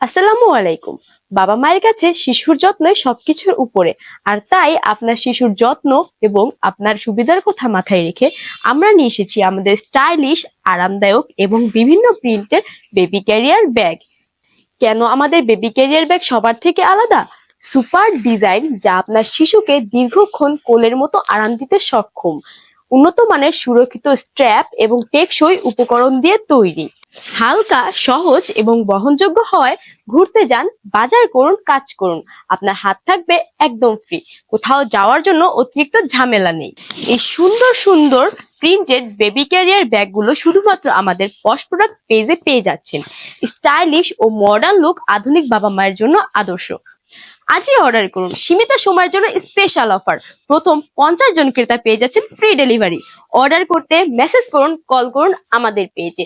আসসালামু আলাইকুম। বাবা মায়ের কাছে শিশুর যত্নই সবকিছুর উপরে। আর তাই আপনার শিশুর যত্ন এবং আপনার সুবিধার কথা মাথায় রেখে আমরা নিয়ে এসেছি আমাদের স্টাইলিশ, আরামদায়ক এবং বিভিন্ন প্রিন্টের বেবি ক্যারিয়ার ব্যাগ। কেন আমাদের বেবি ক্যারিয়ার ব্যাগ সবার থেকে আলাদা? সুপার ডিজাইন যা আপনার শিশুকে দীর্ঘক্ষণ কোলের মতো আরাম দিতে সক্ষম। উন্নত মানের সুরক্ষিত স্ট্র্যাপ এবং টেকসই উপকরণ দিয়ে তৈরি। হালকা, সহজ এবং বহনযোগ্য হওয়ায় ঘুরতে যান, বাজার করুন, কাজ করুন। আপনার হাত থাকবে একদম ফ্রি কোথাও যাওয়ার জন্য অতিরিক্ত ঝামেলা নেই। এই সুন্দর সুন্দর প্রিন্টেড বেবি ক্যারিয়ার ব্যাগগুলো শুধুমাত্র আমাদের পশ প্রোডাক্ট পেজে পেয়ে যাচ্ছেন। স্টাইলিশ ও মডার্ন লুক আধুনিক বাবা মায়ের জন্য আদর্শ। আজই অর্ডার করুন। সীমিত সময়ের জন্য স্পেশাল অফার প্রথম পঞ্চাশ জন ক্রেতা পেয়ে যাচ্ছেন ফ্রি ডেলিভারি অর্ডার করতে মেসেজ করুন কল করুন আমাদের পেজে